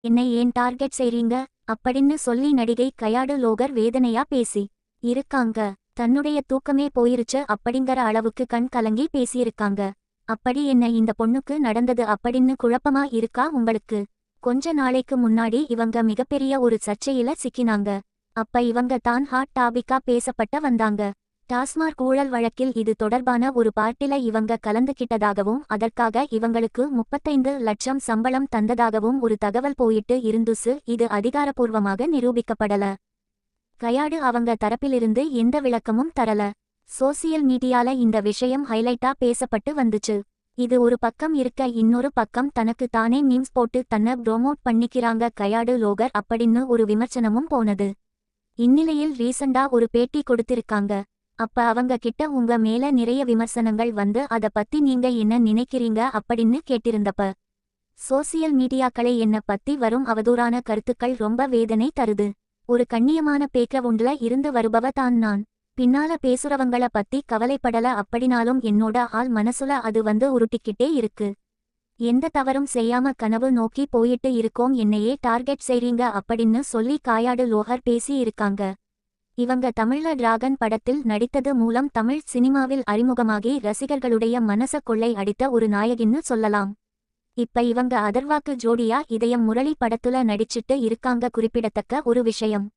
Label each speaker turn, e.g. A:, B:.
A: என்னை ஏன் டார்கெட் செய்றீங்க? அப்படின்னு சொல்லி நடிகை கயாடு லோகர் வேதனையா பேசி இருக்காங்க. தன்னுடைய தூக்கமே போயிருச்சு அப்படிங்கற அளவுக்கு கண் கலங்கி பேசியிருக்காங்க. அப்படி என்ன இந்த பொண்ணுக்கு நடந்தது அப்படின்னு குழப்பமா இருக்கா உங்களுக்கு? கொஞ்ச நாளைக்கு முன்னாடி இவங்க மிகப்பெரிய ஒரு சர்ச்சையில சிக்கினாங்க. அப்ப இவங்க தான் ஹாட் டாபிக்கா பேசப்பட்ட வந்தாங்க. டாஸ்மார்க் ஊழல் வழக்கில் இது தொடர்பான ஒரு பார்ட்டில இவங்க கலந்துகிட்டதாகவும் அதற்காக இவங்களுக்கு முப்பத்தைந்து லட்சம் சம்பளம் தந்ததாகவும் ஒரு தகவல் போயிட்டு இருந்துசு இது அதிகாரப்பூர்வமாக நிரூபிக்கப்படல. கயாடு அவங்க தரப்பிலிருந்து எந்த விளக்கமும் தரல. சோசியல் மீடியால இந்த விஷயம் ஹைலைட்டா பேசப்பட்டு வந்துச்சு. இது ஒரு பக்கம் இருக்க இன்னொரு பக்கம் தனக்கு தானே மீம்ஸ் போட்டு தன்னை ப்ரோமோட் பண்ணிக்கிறாங்க கயாடு லோகர் அப்படின்னு ஒரு விமர்சனமும் போனது. இந்நிலையில் ரீசண்டா ஒரு பேட்டி கொடுத்திருக்காங்க. அப்ப அவங்க கிட்ட உங்க மேல நிறைய விமர்சனங்கள் வந்து அத பத்தி நீங்க என்ன நினைக்கிறீங்க அப்படின்னு கேட்டிருந்தப்ப சோசியல் மீடியாக்களை என்ன பத்தி வரும் அவதூறான கருத்துக்கள் ரொம்ப வேதனை தருது. ஒரு கண்ணியமான பேக்ரவுண்ட்ல இருந்து வருபவ தான் நான். பின்னால பேசுறவங்கள பத்தி கவலைப்படல அப்படினாலும் என்னோட ஆள் மனசுல அது வந்து உருட்டிக்கிட்டே இருக்கு. எந்த தவறும் செய்யாம கனவு நோக்கி போயிட்டு இருக்கோம் என்னையே டார்கெட் செய்றீங்க அப்படின்னு சொல்லி காயாடு லோஹர் பேசி இருக்காங்க. இவங்க தமிழ்ல டிராகன் படத்தில் நடித்தது மூலம் தமிழ் சினிமாவில் அறிமுகமாகி ரசிகர்களுடைய மனச கொள்ளை அடித்த ஒரு நாயகின்னு சொல்லலாம். இப்ப இவங்க அதர்வாக்கு ஜோடியா இதயம் முரளி படத்துல நடிச்சிட்டு இருக்காங்க குறிப்பிடத்தக்க ஒரு விஷயம்.